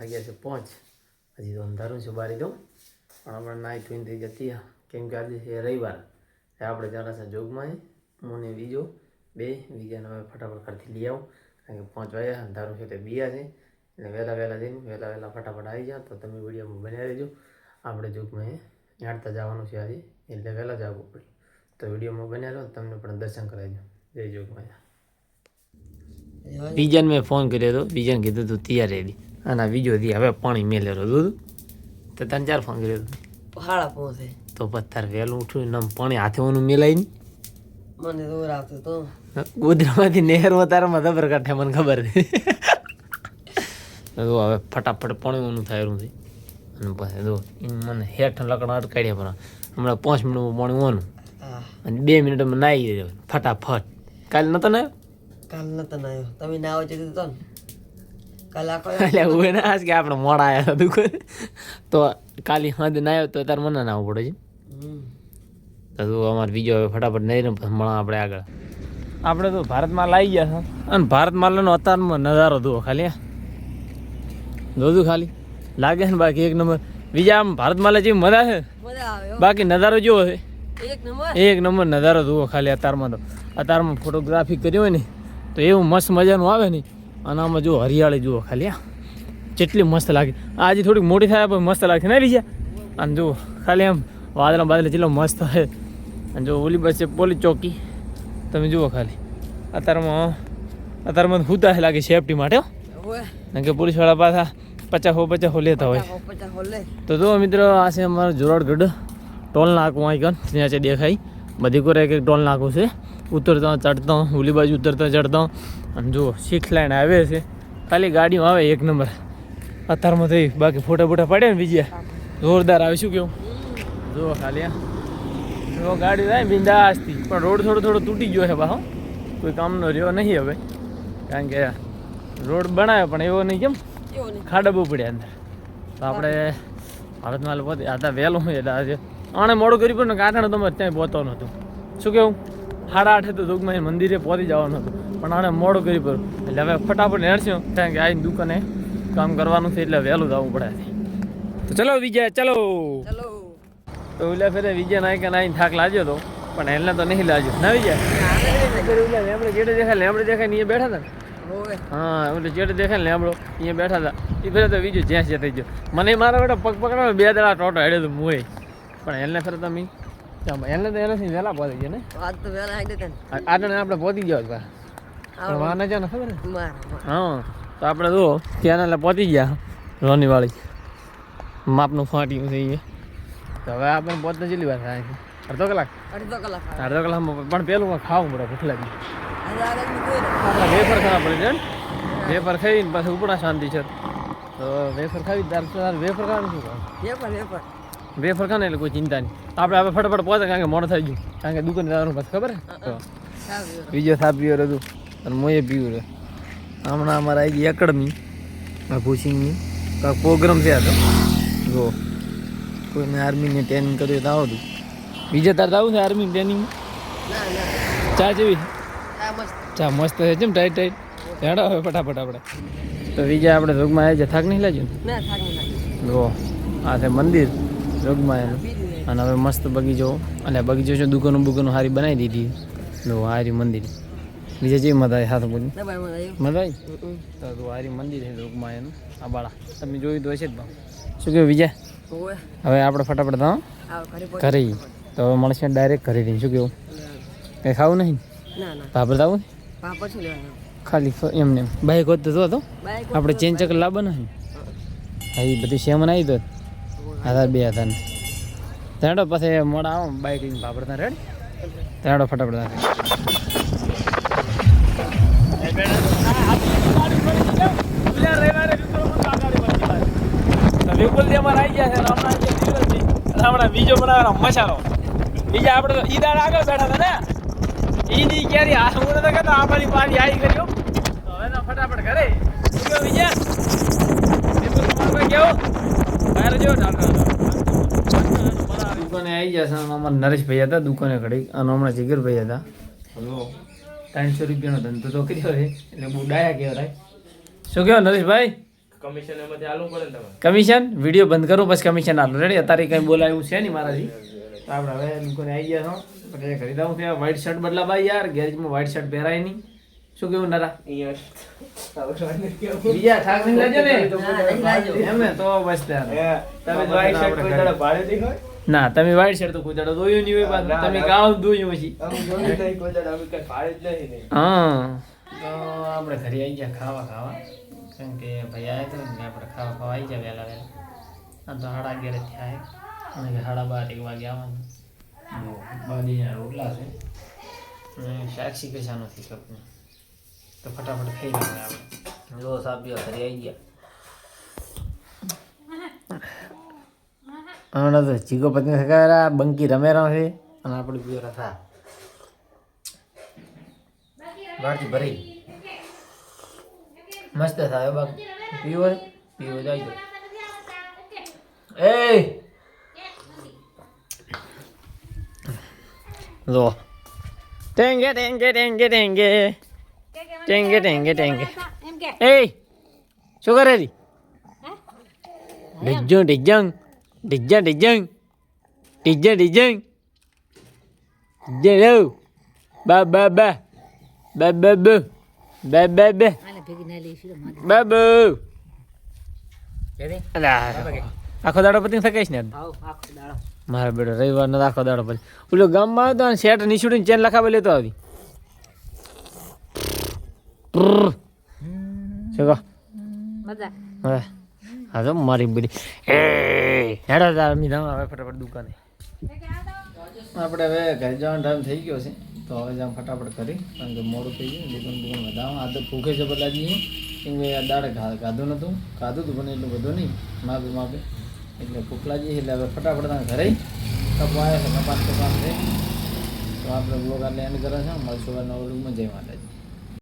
વાગ્યા છે પાંચ હજી તો અંધારું છે બારી દઉં પણ હમણાં નાઈ ધોઈને થઈ જતી. કેમ કે આજે છે રવિવાર એટલે આપણે ચાલાસા જોગમાં હું ને બીજો બે બીજાને હવે ફટાફટ ઘરથી લઈ આવું કારણ કે પાંચ વાગ્યા અંધારું છે તે બીયા છે એટલે વહેલા વહેલા જઈને વહેલા વહેલા ફટાફટ આવી જાય તો તમે વિડીયોમાં બનાવી દેજો આપણે જોગમાં યાડતા જવાનું છે આજે એટલે વહેલા જ પડે તો વિડીયોમાં બન્યા રહો તમને પણ દર્શન કરાવજો જય જોગમાં બીજાને મેં ફોન કર્યો હતો બીજાને કીધું તું તૈયાર રહેલી અને આ બીજો દી હવે પાણી મેલેલો દૂધ તો ત્રણ ચાર ફોન કર્યો હાડા પહોંચે. તો પથ્થર વહેલું ઉઠ્યું ને પાણી હાથે ઓનું મેલાય નહીં મને દોર આવતો તો. ગોદરામાંથી નહેરમાં તારામાં દબર કાંઠે મને ખબર તો હવે ફટાફટ પાણી ઓનું થાય છે. અને પછી ઈ મને હેઠ લકડા અટકાડ્યા પણ હમણાં પાંચ મિનિટમાં પાણી ઓનું. અને બે મિનિટમાં નાહી રહ્યો ફટાફટ. કાલે નતો ને કાલ નતો નાયો. તમે નાવો છે તો ને? એટલે હું આજ કે આપણે મોડા આવ્યા હતા દુકાને તો કાલે ના આવ્યો તો તારે મને નાવું પડે છે તો તું અમારે બીજો હવે ફટાફટ નહીં ને મળા આપણે આગળ. આપણે તો ભારતમાં લાવી ગયા છે. અને ભારતમાલાનો અત્યારમાં નજારો જુઓ ખાલી. જોજો ખાલી. લાગે ને બાકી એક નંબર. બીજા આમ ભારતમાલા જેવી મજા છે? બાકી નજારો જેવો છે. એક નંબર? નજારો જુઓ ખાલી અત્યારમાં તો. અત્યારમાં ફોટોગ્રાફી કરી હોય ને તો એવું મસ્ત મજાનું આવે ને અને આમાં જુઓ હરિયાળી જુઓ ખાલી આ જેટલી મસ્ત લાગે. આ હજી થોડીક મોટી થાય પણ મસ્ત લાગશે ને બીજા? અને જો ખાલી આમ વાદળા બાદળા જેટલો મસ્ત છે અને જો ઓલી બસ છે પોલીસ ચોકી. તમે જુઓ ખાલી. અત્યારમાં અત્યારમાં હુતા લાગે સેફટી માટે કારણ કે પોલીસવાળા પાછા પચાસો હો લેતા હોય. પચાસ પચાસ હોલે તો જો મિત્રો આ છે અમારો જોરાડગઢ ટોલ નાકું અહીં કન ત્યાં છે દેખાય. બધી કોરે એક ટોલ નાકું છે. ઉતરતા ચડતા ઓલી બાજુ ઉતરતા ચડતા. અને જુઓ સિક્સ લાઈન આવે છે. ખાલી ગાડીઓ આવે એક નંબર અત્યારમાં થઈ બાકી ફોટા ફોટા પડ્યા ને બીજા. જોરદાર આવે શું કેવું? જુઓ ખાલી જો ગાડી થાય બિંદાસથી. પણ રોડ થોડો થોડો તૂટી ગયો છે બા કોઈ કામનો રહ્યો નહીં હવે. કારણ કે રોડ બનાવ્યો પણ એવો નહીં કેમ? ખાડા બહુ પડ્યા અંદર. તો આપણે ભારતમાં હાલ પહોંચી આ તો વહેલું એટલે આજે આણે મોડું કર્યું પણ કાંઠાણે તમારે ત્યાં પહોંચતો નહોતું શું કેવું? સાડા આઠે તો દુઃખમાં મંદિરે પહોંચી જવાનું હતું. પણ આણે મોડું કરી પડ્યું એટલે હવે ફટાફટ હેરશું કારણ કે આવીને દુકાને કામ કરવાનું છે એટલે વહેલું જવું પડે તો ચલો વિજય ચલો. ચલો. તો ઓલા ફેરે વિજય નાયક આવીને થાક લાગ્યો હતો પણ એને તો નહીં લાગ્યો. ના વિજય? લેમડે જેડે દેખાય લેમડે દેખાય ને અહીંયા બેઠા હતા હા એટલે દેખાય ને લેમડો અહીંયા બેઠા હતા એ ફેરે તો બીજું જ્યાં છે થઈ ગયો. મને મારા બેટા પગ પકડાવે બે દડા ટોટો હેડે તો મુએ પણ એને ફેરે તમે એને તો એનાથી વહેલા પહોંચી ગયા ને? આજ તો વેલા આવી જતા ને. આપણે પહોંચી ગયા હતા. પણ વાને છે ને ખબર ને હા તો આપણે જો ત્યાં એટલે પહોંચી ગયા રોની વાળી માપનું ફાટ્યું થઈ એ તો હવે આપણે પહોંચતા કેટલી વાર થાય અડધો કલાક? અડધો કલાક અડધો કલાકમાં પણ પેલું ખાવું પડે ભૂખ લાગી. આપણે વેફર ખાવા પડે છે વેફર ખાઈને પાછું ઉપડા શાંતિ છે. તો વેફર ખાવી તાર વેફર ખાવાનું શું કામ? વેફર વેપર વેફર ખાને એટલે કોઈ ચિંતા નહીં. આપણે હવે ફટાફટ પહોંચે કારણ કે મોડું થઈ ગયું. કારણ કે દુકાન જવાનું પાછું ખબર બીજો સાપ પીવો હતું અને મોએ પીવું રે હમણાં અમારે આવી ગઈ એકેડમી આ કાંક પ્રોગ્રામ છે આ તો. જો કોઈને આર્મીની ટ્રેનિંગ કર્યું તો આવતું બીજે તારે આવું છે આર્મી ટ્રેનિંગ ચા જેવી ચા મસ્ત છે જેમ ટાઈટ ટાઈટ હેડો હવે ફટાફટ આપણે. તો બીજા આપણે રોગમાં આવી જાય થાક નહીં લેજો ને. જો આ છે મંદિર. રોગમાં એનું અને હવે મસ્ત બગીચો. અને બગીચો છે દુકાનો બુકાનો હારી બનાવી દીધી. લો હારી મંદિર. બીજે જે મજા આવી હાથ બોલી. મજા આવી. તો હારી મંદિર છે રોગમાં એનું. આ બાળા. તમે જોયું તો હશે જ શું કહ્યું વિજય? હવે આપણે ફટાફટ તો ઘરે. તો હવે મળશે ડાયરેક્ટ ઘરે જઈને શું કેવું કંઈ ખાવું નહીં? ભાભર તો આવું? પાપડ ખાલી એમને. એમ બાઈક હોત તો જો તો. આપણે ચેન ચક્કર લાવવા નહીં હા. એ બધી સેમન આવી તો. હતા બે હતા તેડો પછી મોડા આવો, બાઈક લઈને ભાભરતા રેડ. તેડો ફટાફટ વિપુલજી અમારે આવી ગયા છે હમણાં બીજો બનાવવાનો મસાલો. બીજા આપણે તો ઈ દાડ આગળ બેઠા હતા ને. ઈ ની ક્યારે આ હું બાજુ પાણી આવી કર્યો તો હવે ફટાફટ ઘરે. વિજય? વિપુલ તમારું કેવું? દુકાને આવી જશે અમારા નરેશભાઈ હતા દુકાને ઘડી અને હમણાં જીગરભાઈ હતા. ત્રણસો રૂપિયાનો ધંધો તો કર્યો છે. એટલે બહુ ડાયા કહેવાય. શું કહેવાય નરેશભાઈ કમિશન એમાંથી આલવું પડે ને તમારે. કમિશન વીડિયો બંધ કરું પછી કમિશન આલું. રેડી અત્યારે કંઈ બોલાયું છે નહીં મારાથી. તો આપણે હવે દુકાને આવી ગયા છો. પછી ખરીદાવું ત્યાં વ્હાઈટ શર્ટ બદલાવા યાર. ગેરેજમાં વાઈટ શર્ટ પહેરાય નહીં. શું કેવું નરા? બીજા ઠાક નહીં લાજો ને. એમ ને તો બસ તમે white shirt કોઈ દાડો ભાડે થી હોય? ના તમે વાઈટ શર્ટ તો કોઈ દાડો દોયું નહીં હોય પાછું. તમે. ગાવ દોયું પછી. અમે જોયું નહીં કોઈ દાડો, અમે કાંઈ ભાડે જ નહીં હા. તો આપણે ઘરે આવી ગયા ખાવા ખાવા. કેમ કે ભાઈ આવ્યા તો ને આપણે ખાવા ખાવા આવી ગયા વહેલા વહેલા. આ તો સાડા અગિયાર થયા અને કે સાડા બાર એક વાગે આવવાનું. બાદી રોટલા છે. અને સાક્ષી કશા નથી કપને તો ફટાફટ ખાઈ લઈએ આપણે. લો સાહેબ ઘરે આવી ગયા. હમણાં તો ચીકો પત્ની સકારા બંકી રમે છે? અને આપણે પીવો રથા બહારથી ભરી. મસ્ત થાય બાકી. પીવો? પીવો જાય તો. એ લો. ટેંગે ટેંગે ટેંગે ટેંગે. ટેંગે ટેંગે ટેંગે. એ શું કરે રી? ઢીજું ઢીજંગ ઢીજ્જા ઢીજંગ ઢીજ્જા ઢીજંગ ઢીજે રવ બા બા બા. બા બા બે. બા બા બે. બા બુ. આખો દાડો પતિ થકાઈશ ને મારા બેડો રવિવારનો આખો દાડો પછી ઓલો ગામમાં હતો અને શેઠ નીચુડીને ચેન લખાવે લેતો આવી. શું કહો હવે હા તો મારી બધી હેડા તાર મી ધામ હવે ફટાફટ દુકાને આપણે હવે ઘરે જવાનો ટાઈમ થઈ ગયો છે. તો હવે જામ ફટાફટ કરી કારણ કે મોડું થઈ ગયું દુકાન દુકાન વધાવો આ તો ભૂખે છે બદલાજી કેમ કે આ દાડે ખાધું નહોતું. ખાધું હતું પણ એટલું બધું નહીં. માપે માપે. એટલે ભૂખ લાગી એટલે હવે ફટાફટ તમે ઘરે કપા આવ્યા છે કપાસ કપાસ છે. તો આપણે બ્લોગ આટલે એન્ડ કરે છે. મળશું નવું રૂમમાં જય માતાજી.